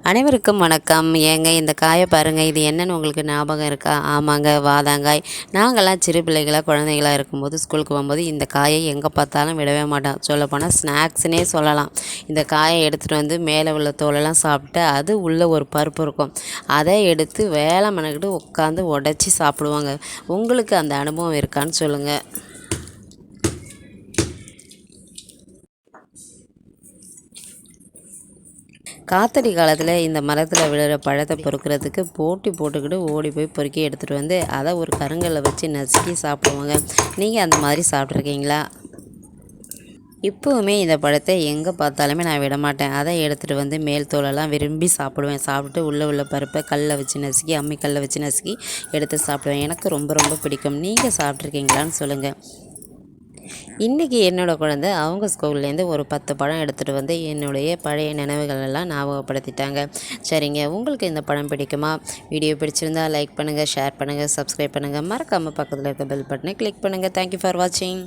அனைவருக்கும் வணக்கம். ஏங்க இந்த காயை பாருங்கள் இது என்னென்னு உங்களுக்கு ஞாபகம் இருக்கா? ஆமாங்க வாதாங்காய். நாங்கள்லாம் சிறு பிள்ளைகளாக குழந்தைகளாக இருக்கும்போது ஸ்கூலுக்கு போகும்போது இந்த காயை எங்கே பார்த்தாலும் விடவே மாட்டோம். சொல்லப்போனால் ஸ்நாக்ஸ்னே சொல்லலாம். இந்த காயை எடுத்துகிட்டு வந்து மேலே உள்ள தோலெல்லாம் சாப்பிட்டு அது உள்ளே ஒரு பருப்பு இருக்கும். அதை எடுத்து வேலை மணக்கிட்டு உட்காந்து உடச்சி சாப்பிடுவாங்க. உங்களுக்கு அந்த அனுபவம் இருக்கான்னு சொல்லுங்கள் காத்தடி காலத்தில் இந்த மரத்தில் விழுற பழத்தை பொறுக்கிறதுக்கு போட்டி போட்டுக்கிட்டு ஓடி போய் பொறுக்கி எடுத்துகிட்டு வந்து அதை ஒரு கருங்கல்ல வச்சு நசுக்கி சாப்பிடுவாங்க. நீங்கள் அந்த மாதிரி சாப்பிட்ருக்கீங்களா இப்போவுமே இந்த பழத்தை எங்கே பார்த்தாலுமே நான் விட மாட்டேன். அதை எடுத்துகிட்டு வந்து மேல் தோலெல்லாம் விரும்பி சாப்பிடுவேன். சாப்பிட்டு உள்ளே உள்ள பருப்பை கல்லை வச்சு நசுக்கி அம்மி கல்லை வச்சு நசுக்கி எடுத்து சாப்பிடுவேன். எனக்கு ரொம்ப ரொம்ப பிடிக்கும். நீங்கள் சாப்பிட்ருக்கீங்களான்னு சொல்லுங்கள் இன்றைக்கி என்னோடய குழந்த அவங்க ஸ்கூல்லேருந்து ஒரு பத்து படம் எடுத்துகிட்டு வந்து என்னுடைய பழைய நினைவுகள் எல்லாம் ஞாபகப்படுத்திட்டாங்க. சரிங்க உங்களுக்கு இந்த படம் பிடிக்குமா? வீடியோ பிடிச்சிருந்தா லைக் பண்ணுங்கள் ஷேர் பண்ணுங்கள் சப்ஸ்கிரைப் பண்ணுங்கள் மறக்காமல் பக்கத்தில் இருக்க பெல் பட்டனை கிளிக் பண்ணுங்கள் தேங்க்யூ ஃபார் வாட்சிங்